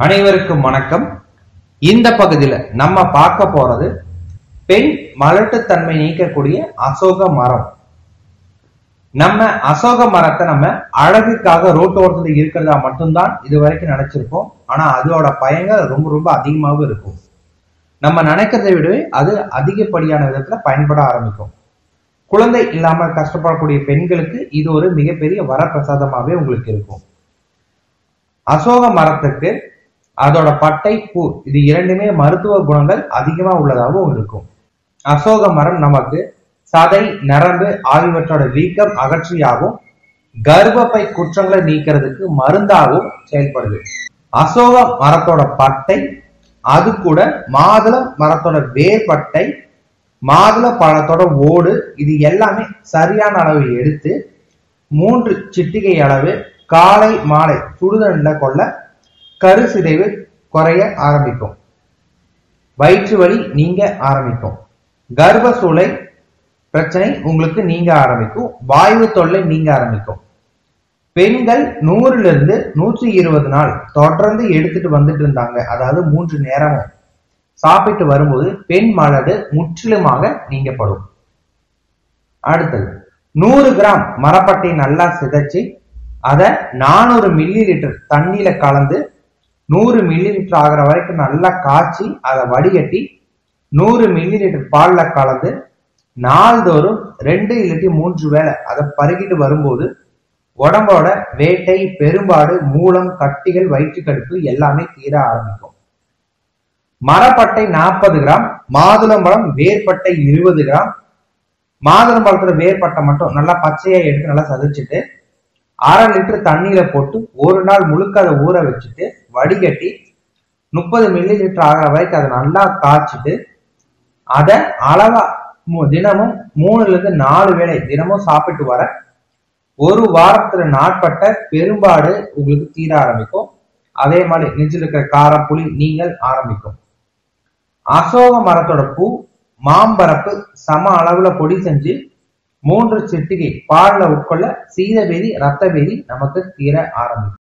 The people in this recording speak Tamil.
அனைவருக்கும் வணக்கம். இந்த பகுதியில நம்ம பார்க்க போறது பெண் மலட்டுத்தன்மை நீக்கக்கூடிய அசோக மரம். நம்ம அசோக மரத்தை நம்ம அழகுக்காக ரோட்டோரத்துல இருக்கிறதா மட்டும்தான் இது வரைக்கும் நினைச்சிருக்கோம் ஆனா அதோட பயங்கள் ரொம்ப ரொம்ப அதிகமாகவும் இருக்கும். நம்ம நினைக்கிறதை விடவே அது அதிகப்படியான விதத்துல பயன்பட ஆரம்பிக்கும். குழந்தை இல்லாமல் கஷ்டப்படக்கூடிய பெண்களுக்கு இது ஒரு மிகப்பெரிய வரப்பிரசாதமாகவே உங்களுக்கு இருக்கும். அசோக மரத்துக்கு அதோட பட்டை பூ இது இரண்டுமே மருத்துவ குணங்கள் அதிகமா உள்ளதாகவும் இருக்கும். அசோக மரம் நமக்கு சதை நரம்பு ஆகியவற்றோட வீக்கம் அகற்றியாகவும் கர்ப்பப்பை குற்றங்களை நீக்கிறதுக்கு மருந்தாகவும் செயல்படுது. அசோக மரத்தோட பட்டை அது கூட மாதுள மரத்தோட வேர்பட்டை மாதுள பழத்தோட ஓடு இது எல்லாமே சரியான அளவு எடுத்து மூன்று சிட்டிகை அளவு காலை மாலை சுடுதண்ட கொள்ள கரு சிதைவு குறைய ஆரம்பிக்கும். வயிற்று வலி நீங்க ஆரம்பிக்கும். கர்ப்பசூளை பிரச்சனை உங்களுக்கு நீங்க ஆரம்பிக்கும். வாயு தொல்லை நீங்க ஆரம்பிக்கும். பெண்கள் நூறுல இருந்து நூற்றி இருபது நாள் தொடர்ந்து எடுத்துட்டு வந்துட்டு இருந்தாங்க. அதாவது மூன்று நேரமும். சாப்பிட்டு வரும்போது பெண் மலடு முற்றிலுமாக நீங்கப்படும். அடுத்தது நூறு கிராம் மரப்பட்டை நல்லா சிதைச்சு அதை நானூறு மில்லி லிட்டர் தண்ணியில கலந்து நூறு மில்லி லிட்டர் ஆகிற வரைக்கும் நல்லா காய்ச்சி அதை வடிகட்டி நூறு மில்லி லிட்டர் பால்ல கலந்து நாள்தோறும் ரெண்டு இல்லாட்டி மூன்று வேளை அதை பருகிட்டு வரும்போது உடம்போட வேட்டை பெரும்பாடு மூலம் கட்டிகள் வயிற்றுக்கடுப்பு எல்லாமே தீர ஆரம்பிக்கும். மரப்பட்டை நாற்பது கிராம் மாதுளம்பழம் வேர்பட்டை இருபது கிராம். மாதுளம்பழத்துல வேர்பட்டை மட்டும் நல்லா பச்சையா எடுத்து நல்லா சதைச்சிட்டு அரை லிட்டர் தண்ணியில போட்டு ஒரு நாள் முழுக்க அதை ஊற வச்சுட்டு வடிகட்டி முப்பது மில்லி லிட்டர் ஆகிற வரைக்கும் அதை நல்லா காய்ச்சிட்டு அதை அளவா தினமும் மூணுல இருந்து நாலு வேளை தினமும் சாப்பிட்டு வர ஒரு வாரத்துல நாட்பட்ட பெரும்பாடு உங்களுக்கு தீர ஆரம்பிக்கும். அதே மாதிரி நெஞ்சில் இருக்கிற காரப்புளி நீங்கள் ஆரம்பிக்கும். அசோக மரத்தோட பூ மாம்பரப்பு சம அளவுல பொடி செஞ்சு மூன்று சிட்டிகை பாலில் உட்கொள்ள சீதபேதி ரத்த வேதி நமக்கு தீர ஆரம்பிக்கும்.